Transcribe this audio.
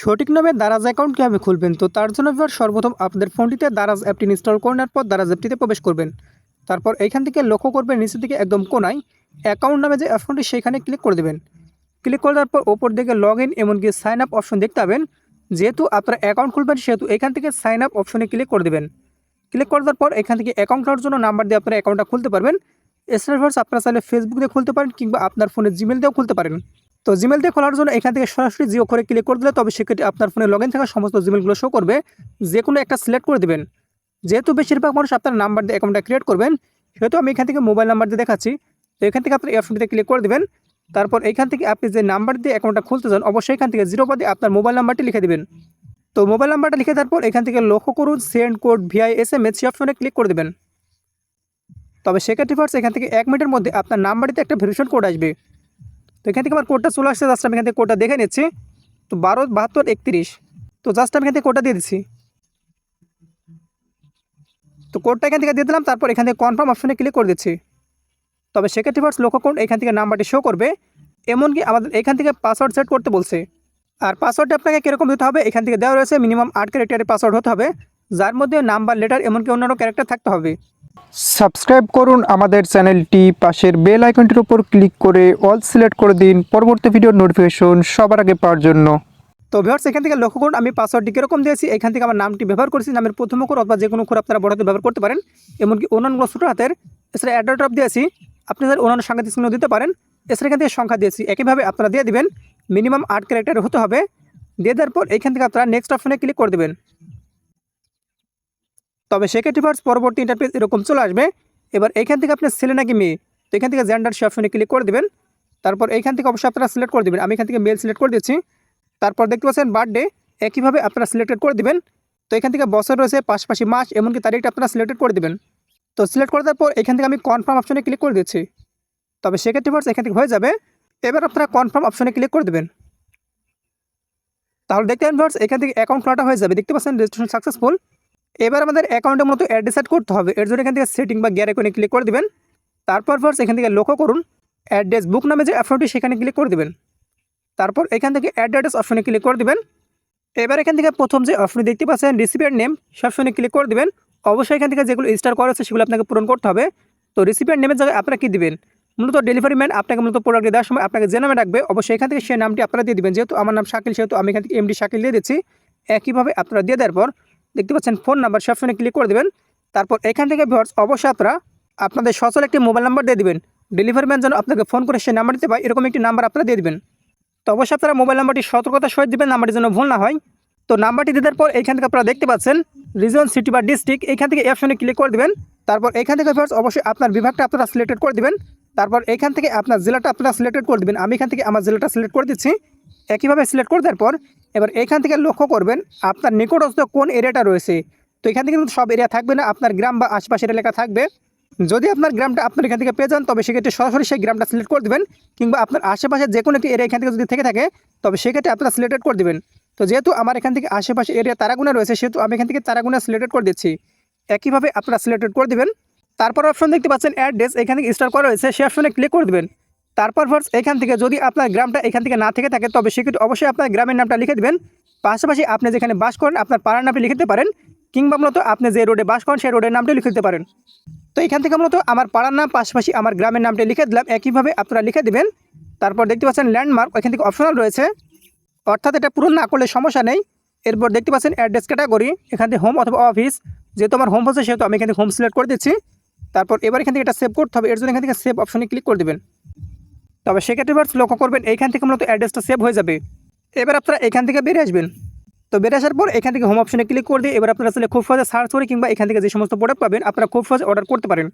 সঠিক নামে দারাজ অ্যাকাউন্ট কীভাবে খুলবেন। তো তার জন্য এবার সর্বপ্রথম আপনাদের ফোনটিতে দারাজ অ্যাপটি ইনস্টল করে নেওয়ার পর দারাজ অ্যাপটিতে প্রবেশ করবেন। তারপর এইখান থেকে লক্ষ্য করবেন, নিচের দিকে একদম কোনায় অ্যাকাউন্ট নামে যে অপশনটি সেখানে ক্লিক করে দেবেন। ক্লিক করে দেওয়ার পর ওপর দিকে লগ ইন এমনকি সাইন আপ অপশন দেখতে পাবেন। যেহেতু আপনারা অ্যাকাউন্ট খুলবেন, সেহেতু এখান থেকে সাইন আপ অপশনে ক্লিক করে দেবেন। ক্লিক করে দেওয়ার পর এখান থেকে অ্যাকাউন্ট খোলার জন্য নাম্বার দিয়ে আপনারা অ্যাকাউন্টটা খুলতে পারবেন। এছাড়া আপনারা চাইলে ফেসবুক দিয়ে খুলতে পারেন কিংবা আপনার ফোনে জিমেল দিয়েও খুলতে পারেন। তো জিমেল দিয়ে খোলার জন্য এখান থেকে সরাসরি জিও করে ক্লিক করে দিলে তবে সেক্ষেত্রে আপনার ফোনে লগ ইন থাকা সমস্ত জিমেলগুলো শো করবে। যে কোনো একটা সিলেক্ট করে দেবেন। যেহেতু বেশিরভাগ মানুষ আপনার নাম্বার দিয়ে অ্যাকাউন্টটা ক্রিয়েট করবেন, সেহেতু আমি এখান থেকে মোবাইল নাম্বার দিয়ে দেখাচ্ছি। তো এখান থেকে আপনার অপশনটিতে ক্লিক করে দেবেন। তারপর এখান থেকে আপনি যে নাম্বার দিয়ে অ্যাকাউন্টটা খুলতে চান, অবশ্যই এখান থেকে জিরো বাদে আপনার মোবাইল নাম্বারটি লিখে দেবেন। তো মোবাইল নাম্বারটা লিখে দেওয়ার পর এখান থেকে লক্ষ্য করুন send code via S M S সেই অপশনে ক্লিক করে দেবেন। তবে সেক্ষেত্রে ফার্স্ট এখান থেকে এক মিনিটের মধ্যে আপনার নাম্বারটিতে একটা ভেরিফিকেশন কোড আসবে। তো এখান থেকে আমার কোডটা চলে আসছে জাস্ট আমি এখান থেকে কোডটা দেখে নিচ্ছি। তো বারো, বাহাত্তর, একত্রিশ। তো জাস্ট আমি এখান থেকে কোডটা দিয়ে দিচ্ছি। তো কোডটা এখান থেকে দিয়ে দিলাম, তারপর এখান থেকে কনফার্ম অপশনে ক্লিক করে দিচ্ছি। তবে সেক্ষেত্রে ফার্স্ট লক্ষ্য করুন, এখান থেকে নাম্বারটি শো করবে। এমনকি আমাদের এখান থেকে পাসওয়ার্ড সেট করতে বলছে। আর পাসওয়ার্ডটা আপনাকে কীরকম দিতে হবে, এখান থেকে দেওয়া রয়েছে মিনিমাম আট ক্যারেক্টারের পাসওয়ার্ড হতে হবে। যার মধ্যে নাম্বার লেটার এমনকি অন্যান্য ক্যারেক্টার থাকতে হবে। সাবস্ক্রাইব করুন আমাদের চ্যানেলটি। পাশের বেল আইকনটির উপর ক্লিক করে অল সিলেক্ট করে দিন পরবর্তী ভিডিওর নোটিফিকেশন সবার আগে পাওয়ার জন্য। তো ভিউয়ার্স এখান থেকে লক্ষ্য করুন, আমি পাসওয়ার্ডটি কীরকম দিয়েছি, এখান থেকে আমার নামটি ব্যবহার করেছি, নামের প্রথম অক্ষর অথবা যে কোনো অক্ষর আপনারা বড় হাতে ব্যবহার করতে পারেন, এমনকি অন্যান্য ছোটো হাতের এছাড়া অ্যাড্রো ড্রপ দিয়েছি, আপনি স্যার অন্যান্য সাংঘাতিক চিহ্ন দিতে পারেন, এছাড়া এখান থেকে সংখ্যা দিয়েছি, একইভাবে আপনারা দিয়ে দিবেন মিনিমাম আট ক্যারেক্টার হতে হবে, দিয়ে দেওয়ার পর এখান থেকে আপনারা নেক্সট অপশনে ক্লিক করে দেবেন। তবে সেক্ষেত্রে ফার্স্ট পরবর্তী ইন্টারফেস এরকম চলে আসবে। এবার এখান থেকে আপনার ছেলে নাকি মেয়ে তো এখান থেকে জেন্ডার সে অপশনে ক্লিক করে দেবেন। তারপর এইখান থেকে অবশ্যই আপনারা সিলেক্ট করে দেবেন। আমি এখান থেকে মেল সিলেক্ট করে দিচ্ছি তারপর দেখতে পাচ্ছেন বার্থডে একইভাবে আপনারা সিলেক্টেড করে দেবেন। তো এখান থেকে বছর রয়েছে, পাশাপাশি মাস, এমনকি তারিখটা আপনারা সিলেক্টেড করে দেবেন। তো সিলেক্ট করে দেওয়ার পর এখান থেকে আমি কনফার্ম অপশনে ক্লিক করে দিচ্ছি তবে সেক্ষেত্রে ফার্স্ট এখান থেকে হয়ে যাবে। এবার আপনারা কনফার্ম অপশনে ক্লিক করে দেবেন। তাহলে দেখতে পান ফার্স্ট এখান থেকে অ্যাকাউন্ট খোলাটা হয়ে যাবে। দেখতে পাচ্ছেন রেজিস্ট্রেশন সাকসেসফুল এবার আমাদের অ্যাকাউন্টে মূলত অ্যাড ডিসাইড করতে হবে। এর জন্য এখান থেকে সেটিং বা গ্যার আইকনে ক্লিক করে দেবেন। তারপর ফার্স্ট এখান থেকে লক্ষ্য করুন অ্যাড্রেস বুক নামে যে অপশনটি সেখানে ক্লিক করে দেবেন। তারপর এখান থেকে অ্যাড অ্যাড্রেস অপশনে ক্লিক করে দেবেন। এবার এখান থেকে প্রথম যে অপশন দেখতে পাচ্ছেন রিসিপিয়ার নেম সে অপশনে ক্লিক করে দেবেন। অবশ্যই এখান থেকে যেগুলো স্টার করা আছে সেগুলো আপনাকে পূরণ করতে হবে। তো রিসিপিয়ার নেমের জায়গায় আপনারা কী দিবেন? মূলত ডেলিভারি ম্যান আপনাকে মূলত প্রোডাক্ট দেওয়ার সময় আপনাকে যে নামে রাখবে অবশ্যই এখান থেকে সেই নামটি আপনারা দিয়ে দিবেন। যেহেতু আমার নাম শাকিল, সেহেতু আমি এখান থেকে এমডি শাকিল দিয়ে দিচ্ছি। একইভাবে আপনারা দিয়ে দেওয়ার পর দেখতে পাচ্ছেন, ফোন নাম্বার সে অপশনে ক্লিক করে দেবেন। তারপর এখান থেকে ভিউয়ার্স, অবশ্যই আপনারা আপনাদের সচল একটি মোবাইল নাম্বার দিয়ে দিবেন। ডেলিভারি ম্যান যেন আপনাকে ফোন করে সেই নাম্বার দিতে পারে এরকম একটি নাম্বার আপনারা দিয়ে দিবেন। তো অবশ্যই আপনারা মোবাইল নাম্বারটি সতর্কতার সহিত দেবেন, নাম্বারটি যেন ভুল না হয়। তো নাম্বারটি দেওয়ার পর এখান থেকে আপনারা দেখতে পাচ্ছেন রিজন সিটি বা ডিস্ট্রিক্ট এখান থেকে অপশনে ক্লিক করে দেবেন। তারপর এখান থেকে ফার্স্ট অবশ্যই আপনার বিভাগটা আপনারা সিলেক্টেড করে দেবেন। তারপর এখান থেকে আপনার জেলাটা আপনারা সিলেক্টেড করে দেবেন। আমি এখান থেকে আমার জেলাটা সিলেক্ট করে দিচ্ছি। একইভাবে সিলেক্ট করে দেওয়ার পর এবার এখান থেকে লক্ষ্য করবেন আপনার নিকটস্থ কোন এরিয়াটা রয়েছে। তো এখান থেকে কিন্তু সব এরিয়া থাকবে না, আপনার গ্রাম বা আশপাশের এলাকা থাকবে। যদি আপনার গ্রামটা আপনার এখান থেকে পেয়ে যান, তবে সেক্ষেত্রে সরাসরি সেই গ্রামটা সিলেক্ট করে দেবেন, কিংবা আপনার আশেপাশে যে কোনো একটি এরিয়া এখান থেকে যদি থেকে থাকে, তবে সেক্ষেত্রে আপনারা সিলেক্টেড করে দেবেন। তো যেহেতু আমার এখান থেকে আশেপাশে এরিয়া তারাগুনা রয়েছে, সেহেতু আমি এখান থেকে তারাগুনা সিলেক্টেড করে দিচ্ছি। একইভাবে আপনারা সিলেক্টেড করে দেবেন। তারপর অপশন দেখতে পাচ্ছেন অ্যাড্রেস এখান থেকে স্টার করা রয়েছে সেই অপশনে ক্লিক করে দেবেন। তারপর ফার্স্ট এখান থেকে যদি আপনার গ্রামটা এখান থেকে না থেকে থাকে, তবে সেক্ষেত্রে অবশ্যই আপনার গ্রামের নামটা লিখে দেবেন। পাশাপাশি আপনি যেখানে বাস করেন, আপনার পাড়ার নামটি লিখে দিতে পারেন, কিংবা মূলত আপনি যে রোডে বাস করেন, সেই রোডের নামটি লিখে দিতে পারেন। তো এখান থেকে মূলত আমার পাড়ার নাম, পাশাপাশি আমার গ্রামের নামটি লিখে দিলাম। একইভাবে আপনারা লিখে দেবেন। তারপর দেখতে পাচ্ছেন ল্যান্ডমার্ক এখান থেকে অপশনাল রয়েছে। অর্থাৎ এটা পূরণ না করলে সমস্যা নেই। এরপর দেখতে পাচ্ছেন অ্যাড্রেস ক্যাটাগরি এখান থেকে হোম অথবা অফিস যেহেতু আমার হোম হচ্ছে সেহেতু আমি এখান থেকে হোম সিলেক্ট করে দিচ্ছি। তারপর এবার এখান থেকে এটা সেভ করতে হবে। এর জন্য এখান থেকে সেভ অপশনে ক্লিক করে দেবেন। তবে সেক্ষেত্রে এবার লক্ষ্য করবেন এইখান থেকে মূলত অ্যাড্রেসটা সেভ হয়ে যাবে। এবার আপনারা এখান থেকে বেরিয়ে আসবেন। তো বেরিয়ে আসার পর এখান থেকে হোম অপশনে ক্লিক করে দিয়ে এবার আপনারা আসলে খুব সহজে সার্চ করে কিংবা এখান থেকে যে সমস্ত প্রোডাক্ট পাবেন, আপনারা খুব সহজে অর্ডার করতে পারেন।